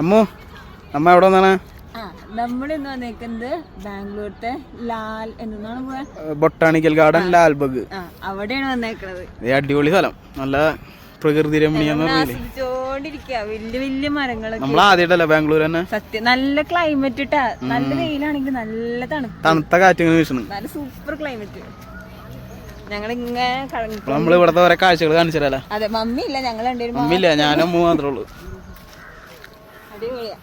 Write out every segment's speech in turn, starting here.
അമ്മു നമ്മ എവിടെ വന്നാണ്? ആ നമ്മളിന്ന് വന്നേക്കുന്നത് ബാംഗ്ലൂരത്തെ ലാൽ എന്താണ് ബൊട്ടാണിക്കൽ ഗാർഡൻ ലാൽബഗ്. അവിടെയാണ് വന്നേക്കുന്നത് അടിപൊളി സ്ഥലം. നല്ല പ്രകൃതി രമണീയം എന്ന് വലിയ വലിയ മരങ്ങളൊക്കെ. നമ്മൾ ആദ്യമായിട്ടല്ല ബാംഗ്ലൂർ തന്നെ? സത്യം നല്ല ക്ലൈമറ്റ് ഇട്ടാ. നല്ല വെയിലാണെങ്കിൽ നല്ല തണുപ്പ്. തണുത്ത കാറ്റ് വീശണ് നല്ല സൂപ്പർ ക്ലൈമറ്റ് ഞങ്ങളിങ്ങനെ നമ്മൾ ഇവിടത്തെ ഓരോ കാഴ്ചകൾ കാണിച്ചു തരാല്ലേ? അതെ മമ്മി ഇല്ല ഞങ്ങൾ രണ്ടുപേരും ഇല്ല ഞാനും മാത്രമേ ഉള്ളൂ. അടിപൊളിയാ.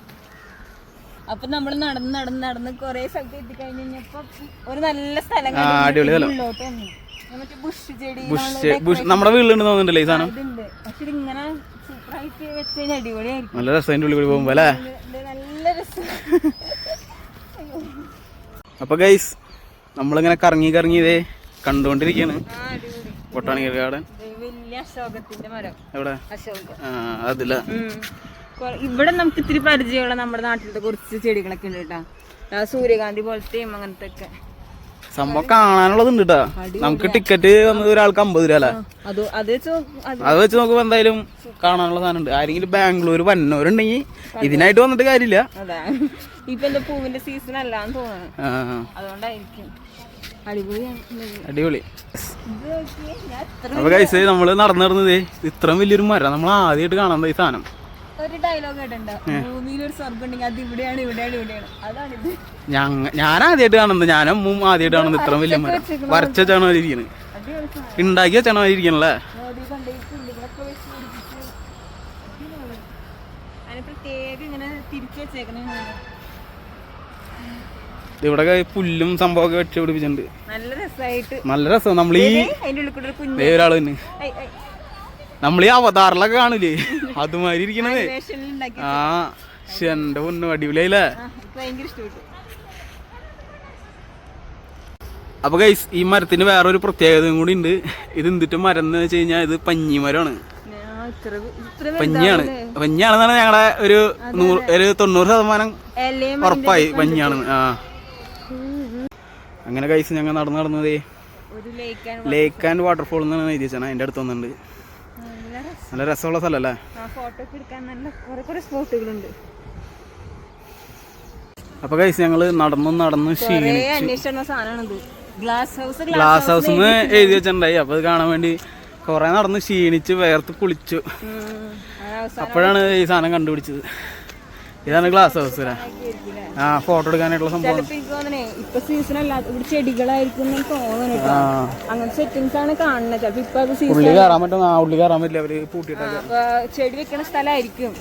അപ്പൊ നമ്മൾ നടന്ന് നടന്ന് നടന്ന് കൊറേ സ്ഥലത്ത് എത്തിക്കഴിഞ്ഞ് കഴിഞ്ഞപ്പോ ഒരു നല്ല സ്ഥലം അടിപൊളി സ്ഥലം. ഉള്ളോട്ട് വന്നു. മറ്റേ ബുഷ് ചെടി ബുഷ് നമ്മുടെ വീട്ടിലുണ്ട് തോന്നുന്നുണ്ടല്ലേ ഈ സാധനം? ഇതുണ്ട്. പക്ഷെ ഇതിങ്ങനെ സൂപ്പറായിട്ട് വെച്ച് കഴിഞ്ഞാൽ അടിപൊളിയായിരിക്കും. നല്ല രസം അതിന്റെ ഉള്ളിൽ കൂടി പോകുമ്പോ അല്ലേ? ഇത് ഇത് നല്ല രസം. അപ്പൊ ഗൈസ് നമ്മളിങ്ങനെ കറങ്ങി കറങ്ങി ഇതേ അടിപൊളി. ബൊട്ടാണിക്കൽ ഗാർഡൻ വലിയ അശോകത്തിന്റെ മരം. എവിടെ? അശോകം. ആ അതില്ല ഇവിടെ നമുക്ക് ഇത്തിരി പരിചയമുള്ള നമ്മുടെ നാട്ടിലത്തെ കുറച്ച് ചെടികളൊക്കെ ഉണ്ട് കേട്ടോ. സൂര്യകാന്തി പോലത്തെയും അങ്ങനത്തെ ഒക്കെ സംഭവം കാണാനുള്ളതുണ്ട് കേട്ടാ നമുക്ക് ടിക്കറ്റ് വന്നത് ഒരാൾക്ക് അമ്പത് രൂപ അല്ലേ? അത് വെച്ച് നോക്കുമ്പോ എന്തായാലും കാണാനുള്ള സാധനം ഉണ്ട് ആരെങ്കിലും ബാംഗ്ലൂർ വന്നവരുണ്ടെങ്കിൽ ഇതിനായിട്ട് വന്നിട്ട് കാര്യമില്ല. ഇപ്പൊ പൂവിന്റെ സീസൺ അല്ലാന്ന് തോന്നുന്നു. അതുകൊണ്ടായിരിക്കും. അടിപൊളി. അപ്പൊ കൈസ് നമ്മൾ നടന്നു നടന്നതേ ഇത്രയും വലിയൊരു മരം നമ്മൾ ആദ്യമായിട്ട് കാണാൻ ഈ സാധനം. ഒരു ഡയലോഗ് കേട്ടോ ഭൂമിയിൽ ഒരു സ്വർഗം ഉണ്ടെങ്കിൽ അത് ഇവിടെയാണ് ഇവിടെയാണ് ഇവിടെയാണ്. അതാണ് ഞാൻ ആദ്യമായിട്ട് കാണുന്നത് ഞാനും അമ്മും ആദ്യമായിട്ട് കാണുന്നത് ഇത്ര വലിയ മരം. വരച്ച ഇരിക്കുന്നത് ഉണ്ടാക്കിയ ഇരിക്കണല്ലേ? വെച്ചേക്കണേ ഇവിടെ പുല്ലും സംഭവമൊക്കെ വെച്ച് പിടിപ്പിച്ചിട്ടുണ്ട്. നല്ല രസമായിട്ട് നല്ല രസം. നമ്മൾ ഈ തന്നെ നമ്മൾ ഈ അവതാറിലൊക്കെ കാണില്ലേ? അതുമാതിരി ഇരിക്കണത്. ആ പക്ഷെ എന്റെ പൊന്നു അടിപൊളിയായില്ലേ? അപ്പൊ ഗൈസ് ഈ മരത്തിന് വേറൊരു പ്രത്യേകതയും കൂടി ഉണ്ട്. ഇത് എന്തിട്ട് മരം എന്ന് വെച്ച് കഴിഞ്ഞാൽ ഇത് പഞ്ഞി മരമാണ്. ഞാൻ ഇത്ര ഇത്ര പഞ്ഞിയാണ്. പഞ്ഞിയാണെന്നാണ് ഞങ്ങളുടെ ഒരു നൂറ് ഒരു തൊണ്ണൂറ് ശതമാനം ഉറപ്പായി പഞ്ഞിയാണ്. ആ. അങ്ങനെ ഗൈസ് ഞങ്ങൾ നടന്നു നടന്നതേ ലേക്ക് ആൻഡ് വാട്ടർഫോൾ എന്നാണ് എഴുതി അതിന്റെ അടുത്ത് വന്നിട്ടുണ്ട്. നല്ല രസം. നല്ല രസമുള്ള സ്ഥലല്ലേ അപ്പൊ കൈസ് ഞങ്ങൾ നടന്നു നടന്ന് ഗ്ലാസ് ഹൗസ് എന്ന് എഴുതി വെച്ചിട്ടുണ്ടായി. അപ്പൊ അത് കാണാൻ വേണ്ടി കൊറേ നടന്ന് ക്ഷീണിച്ച് വേർത്ത് കുളിച്ചു. അപ്പോഴാണ് ഈ സാധനം കണ്ടുപിടിച്ചത്. ഇതാണ് ഗ്ലാസ് ഹൗസ് ആ ഫോട്ടോ എടുക്കാനായിട്ടുള്ള സംഭവം. ഇപ്പൊ സീസൺ അല്ല ഇവിടെ ചെടികളായിരിക്കും അങ്ങനത്തെ സെറ്റിങ്സ് ആണ് കാണുന്നത് ചിലപ്പോ ഇപ്പൊ അത് സീസൺ ഉള്ളി കയറാൻ പറ്റും ആ ഉള്ളി കയറാൻ പറ്റില്ല അവർ പൂട്ടിയിട്ടാ ചെടി വെക്കണ സ്ഥലമായിരിക്കും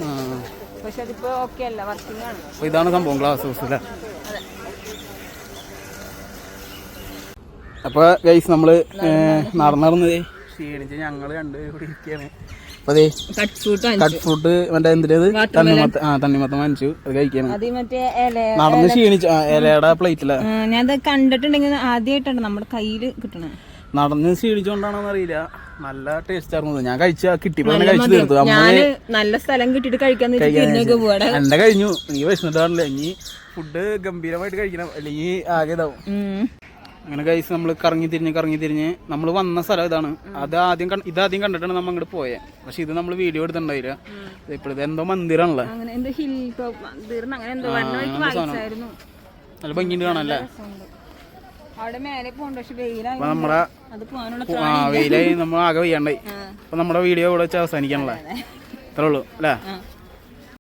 പക്ഷെ അതിപ്പോ ഓക്കെ അല്ല വർക്കിംഗ് ആണ്. ഇതാണ് സംഭവം ഗ്ലാസ് ഹൗസ് അല്ലേ അപ്പൊ ഗൈസ് നമ്മൾ നടന്നു നടന്നത് ക്ഷീണിച്ച് ഞങ്ങൾ രണ്ടുപേരും കൂടി ഇരിക്കുകയാണ് അപ്പൊ അതേ കട്ട് ഫ്രൂട്ട് മറ്റേ എന്തിനത് തണ്ണിമത്ത ആ തണ്ണിമത്തം വാങ്ങിച്ചു. അത് കഴിക്കണം നടന്ന് ക്ഷീണിച്ചു ഇലയുടെ പ്ലേറ്റില ഞാൻ അത് കണ്ടിട്ടുണ്ടെങ്കിൽ ആദ്യമായിട്ടാണ് നമ്മുടെ കയ്യിൽ കിട്ടണേ നടന്ന് ക്ഷീണിച്ചോണ്ടാണോന്ന് അറിയില്ല. നല്ല ടേസ്റ്റ് ആയിരുന്നു ഞാൻ കഴിച്ച കിട്ടിയപ്പോ കഴിച്ചു തീർത്തു. ഞാൻ നല്ല സ്ഥലം കിട്ടിയിട്ട് കഴിക്കാൻ എന്റെ കഴിഞ്ഞു. നീ വിശന്നിട്ടാണല്ലോ ഇനി ഫുഡ് ഗംഭീരമായിട്ട് കഴിക്കണം. അല്ലെങ്കിൽ ആകെ ഇതാവും. അങ്ങനെ കഴിച്ച് നമ്മൾ കറങ്ങി തിരിഞ്ഞ് കറങ്ങി തിരിഞ്ഞ് നമ്മൾ വന്ന സ്ഥലം ഇതാണ്. അത് ആദ്യം കണ്ട- ഇതാദ്യം കണ്ടിട്ടാണ് നമ്മൾ അങ്ങോട്ട് പോയത് പക്ഷെ ഇത് നമ്മൾ വീഡിയോ എടുത്തിട്ടുണ്ടായില്ല. ഇപ്പോഴത്തെ എന്തോ മന്ദിരമാണല്ലോ നല്ല ഭംഗിയുണ്ട് കാണാനല്ലേ? പക്ഷെ വെയിലായി ആ നമ്മൾ ആകെ വയ്യാണ്ടായി. അപ്പൊ നമ്മുടെ വീഡിയോ ഇവിടെ വെച്ച് അവസാനിക്കാനല്ലേ? അത്രേ ഉള്ളൂ അല്ലേ?